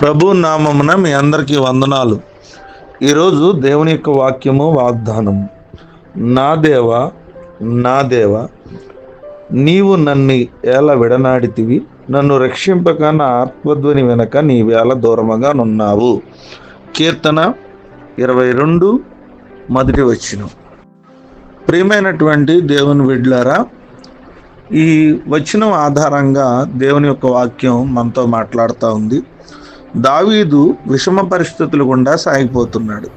ప్రభు నామమున మీ అందరికీ వందనాలు. ఈరోజు దేవుని యొక్క వాక్యము వాగ్దానము. నా దేవ నా దేవ నీవు నన్ను ఎలా విడనాడితివి నన్ను రక్షింపక నా ఆత్మధ్వని వెనక నీవేళ దూరముగా నున్నావు. కీర్తన ఇరవై రెండు మొదటి వచ్చిన ప్రియమైనటువంటి దేవుని బిడ్లారా ఈ వచనం ఆధారంగా దేవుని యొక్క వాక్యం మనతో మాట్లాడుతూ ఉంది. దావీదు విషమ పరిస్థితులు గుండా సాగిపోతున్నాడు.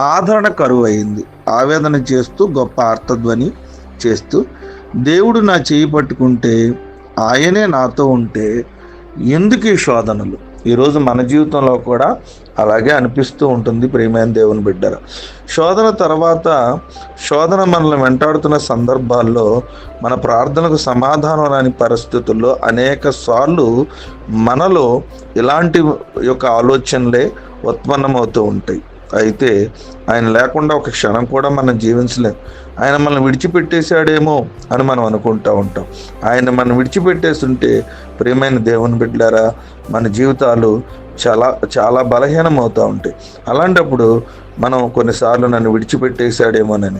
ఆదరణ కరువు అయింది ఆవేదన చేస్తూ గొప్ప అర్థధ్వని చేస్తూ దేవుడు నా చేయి పట్టుకుంటే ఆయనే నాతో ఉంటే ఎందుకు ఈ శోధనలు? ఈరోజు మన జీవితంలో కూడా అలాగే అనిపిస్తూ ఉంటుంది ప్రియమైన దేవుని బిడ్డర శోధన తర్వాత శోధన మనల్ని వెంటాడుతున్న సందర్భాల్లో మన ప్రార్థనకు సమాధానం రాని పరిస్థితుల్లో అనేక సార్లు మనలో ఇలాంటి యొక్క ఆలోచనలే ఉత్పన్నమవుతూ ఉంటాయి. అయితే ఆయన లేకుండా ఒక క్షణం కూడా మనం జీవించలేం. ఆయన మనం విడిచిపెట్టేశాడేమో అని మనం అనుకుంటా ఉంటాం. ఆయన మనం విడిచిపెట్టేస్తుంటే ప్రియమైన దేవుని బిడ్డారా మన జీవితాలు చాలా చాలా బలహీనం అవుతూ ఉంటాయి. అలాంటప్పుడు మనం కొన్నిసార్లు నన్ను విడిచిపెట్టేశాడేమోనని.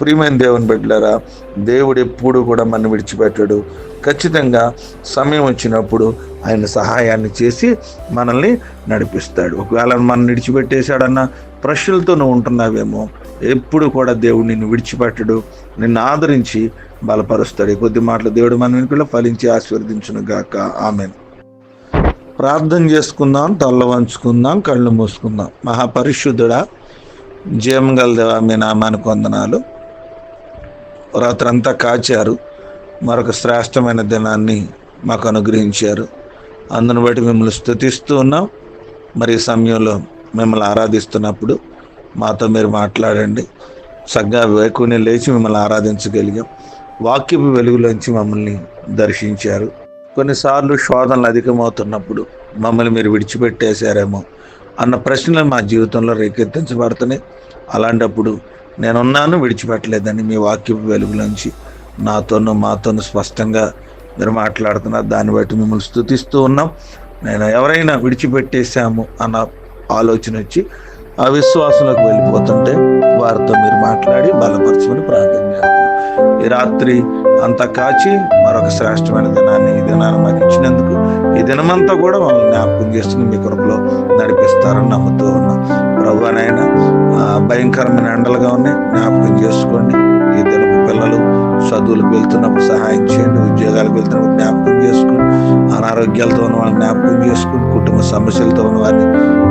ప్రియమైన దేవుని బిడ్డలారా దేవుడు ఎప్పుడు కూడా మనం విడిచిపెట్టాడు. ఖచ్చితంగా సమయం వచ్చినప్పుడు ఆయన సహాయాన్ని చేసి మనల్ని నడిపిస్తాడు. ఒకవేళ మనం విడిచిపెట్టేశాడన్న ప్రశ్నలతో నువ్వు ఉంటున్నావేమో ఎప్పుడు కూడా దేవుడు నిన్ను విడిచిపెట్టడు నిన్ను ఆదరించి బలపరుస్తాడు. కొద్ది మాటలు దేవుడు మన వెనుకలో ఫలించి ఆశీర్వదించును గాక. ఆమెను. ప్రార్థన చేసుకుందాం తల్ల వంచుకుందాం కళ్ళు మూసుకుందాం. మహాపరిశుద్ధుడా జీవం గలదేవా మీ నామానికి వందనాలు. రాత్రంతా కాచారు మరొక శ్రేష్టమైన దినాన్ని మాకు అనుగ్రహించారు. అందును బట్టి మిమ్మల్ని స్థుతిస్తూ ఉన్నాం. మరి సమయంలో మిమ్మల్ని ఆరాధిస్తున్నప్పుడు మాతో మీరు మాట్లాడండి. చక్కగా వేకుని లేచి మిమ్మల్ని ఆరాధించగలిగాం. వాక్యపు వెలుగులోంచి మమ్మల్ని దర్శించారు. కొన్నిసార్లు శోధనలు అధికమవుతున్నప్పుడు మమ్మల్ని మీరు విడిచిపెట్టేశారేమో అన్న ప్రశ్నలు మా జీవితంలో రేకెత్తించబడుతున్నాయి. అలాంటప్పుడు నేనున్నాను విడిచిపెట్టలేదని మీ వాక్యపు వెలుగులోంచి నాతోనూ మాతోనూ స్పష్టంగా మీరు మాట్లాడుతున్నారు దాన్ని బట్టి మిమ్మల్ని స్థుతిస్తూ ఉన్నాం. నేను ఎవరైనా విడిచిపెట్టేశాము అన్న ఆలోచన వచ్చి ఆ విశ్వాసంలోకి వెళ్ళిపోతుంటే వారితో మీరు మాట్లాడి బలపరచమని ప్రార్థన చేస్తున్నాం ఈ రాత్రి అంతా కాచి మరొక శ్రేష్టమైన దినాన్ని ఈ దినాన్ని మాకు ఇచ్చినందుకు ఈ దినమంతా కూడా మమ్మల్ని జ్ఞాపకం చేసుకుని మీ కృపలో నడిపిస్తారని నమ్ముతూ ఉన్నాం. ప్రభు నాయన భయంకరమైన ఎండలుగా ఉన్నాయి. జ్ఞాపకం చేసుకోండి. ఈ దినపు పిల్లలు చదువులకు వెళ్తున్నప్పుడు సహాయం చేయండి ఉద్యోగాలకు వెళ్తున్నప్పుడు జ్ఞాపకం చేసుకుని అనారోగ్యాలతో ఉన్న వాళ్ళని జ్ఞాపకం చేసుకుని కుటుంబ సమస్యలతో ఉన్న వారిని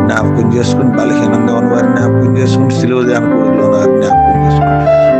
జ్ఞాపకం చేసుకుని బలహీనంగా ఉన్న వారిని జ్ఞాపకం చేసుకుని సిలువ ధ్యాన ఉన్న వారిని జ్ఞాపకం చేసుకుని.